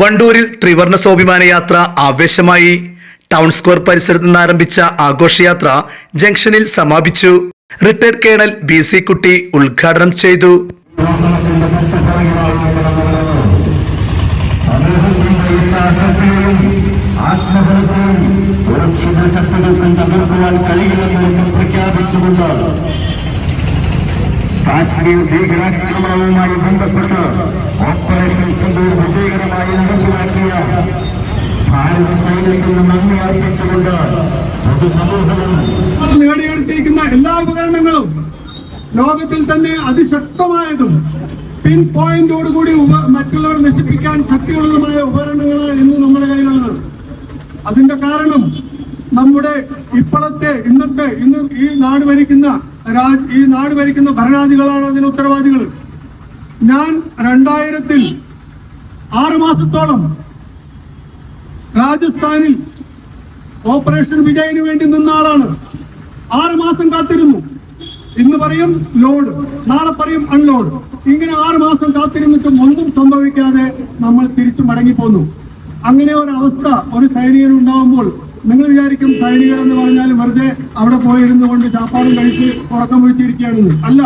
വണ്ടൂരിൽ ത്രിവർണ സ്വാഭിമാന ആവേശമായി. Town square പരിസരത്ത് നിന്ന് ആരംഭിച്ച ആഘോഷയാത്ര ജംഗ്ഷനിൽ സമാപിച്ചു. റിട്ടയർഡ് കേണൽ ബി സി കുട്ടി ഉദ്ഘാടനം ചെയ്തു. കാശ്മീർ ഭീകരാക്രമണവുമായി ബന്ധപ്പെട്ട് ഓപ്പറേഷൻ വിജയകരമായി നടപ്പിലാക്കിയ ഭാരത സൈന്യത്തിന് നന്ദി അർപ്പിച്ചുകൊണ്ട് പൊതുസമൂഹവും നേടിയെടുത്തിരിക്കുന്ന എല്ലാ ഉപകരണങ്ങളും ലോകത്തിൽ തന്നെ അതിശക്തമായതും പിൻ പോയിന്റോടുകൂടി കൂടി മറ്റുള്ളവർ നശിപ്പിക്കാൻ ശക്തിയുള്ളതുമായ ഉപകരണങ്ങൾ ഇന്ന് നമ്മുടെ കയ്യിലാണ് അതിന്റെ കാരണം നമ്മുടെ ഇപ്പോഴത്തെ ഇന്നത്തെ ഇന്ന് ഈ നാട് ഭരിക്കുന്ന ഈ നാട് ഭരിക്കുന്ന ഭരണാധികളാണ് അതിന് ഉത്തരവാദികൾ ഞാൻ രണ്ടായിരത്തിൽ ആറ് മാസത്തോളം രാജസ്ഥാനിൽ ഓപ്പറേഷൻ വിജയന് വേണ്ടി നിന്ന ആളാണ്. ആറ് മാസം കാത്തിരുന്നു. ഇന്ന് പറയും ലോഡ് നാളെ പറയും അൺലോഡ് ഇങ്ങനെ ആറ് മാസം കാത്തിരുന്നിട്ടും ഒന്നും സംഭവിക്കാതെ നമ്മൾ തിരിച്ചു മടങ്ങിപ്പോന്നു. അങ്ങനെ ഒരു അവസ്ഥ ഒരു സൈനികൻ ഉണ്ടാവുമ്പോൾ നിങ്ങൾ വിചാരിക്കും സൈനികർ എന്ന് പറഞ്ഞാൽ വെറുതെ അവിടെ പോയിരുന്നു കൊണ്ട് ചാപ്പാടും കഴിച്ച് ഉറക്കം വിളിച്ചിരിക്കുകയാണെന്ന് അല്ല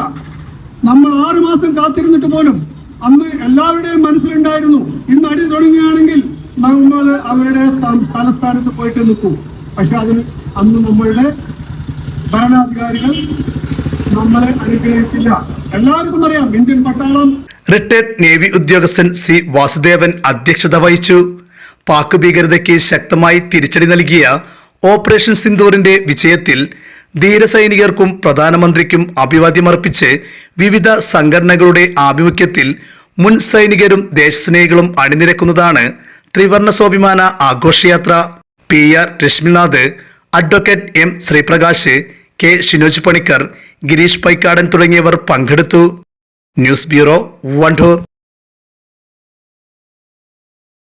നമ്മൾ ആറ് മാസം കാത്തിരുന്നിട്ട് പോലും അന്ന് എല്ലാവരുടെയും മനസ്സിലുണ്ടായിരുന്നു. ഇന്ന് അടി തുടങ്ങുകയാണെങ്കിൽ നമ്മൾ അവരുടെ സ്ഥാ- തലസ്ഥാനത്ത് പോയിട്ട് നിൽക്കും. പക്ഷെ അതിന് അന്ന് നമ്മളുടെ ഭരണാധികാരികൾ നമ്മളെ അനുഗ്രഹിച്ചില്ല. എല്ലാവർക്കും അറിയാം ഇന്ത്യൻ പട്ടാളം റിട്ടയർഡ് നേവി ഉദ്യോഗസ്ഥൻ സി വാസുദേവൻ അധ്യക്ഷത വഹിച്ചു. പാക് ഭീകരതയ്ക്ക് ശക്തമായി തിരിച്ചടി നൽകിയ ഓപ്പറേഷൻ സിന്ദൂറിന്റെ വിജയത്തിൽ ധീരസൈനികർക്കും പ്രധാനമന്ത്രിക്കും അഭിവാദ്യമർപ്പിച്ച് വിവിധ സംഘടനകളുടെ ആഭിമുഖ്യത്തിൽ മുൻ സൈനികരും ദേശസ്നേഹികളും അണിനിരക്കുന്നതാണ് ത്രിവർണ സ്വാഭിമാന ആഘോഷയാത്ര. P R Rashminath advocate M Sreeprakash K Shinoj Panicker Gireesh Paikkadan തുടങ്ങിയവർ പങ്കെടുത്തു. News bureau Wandoor.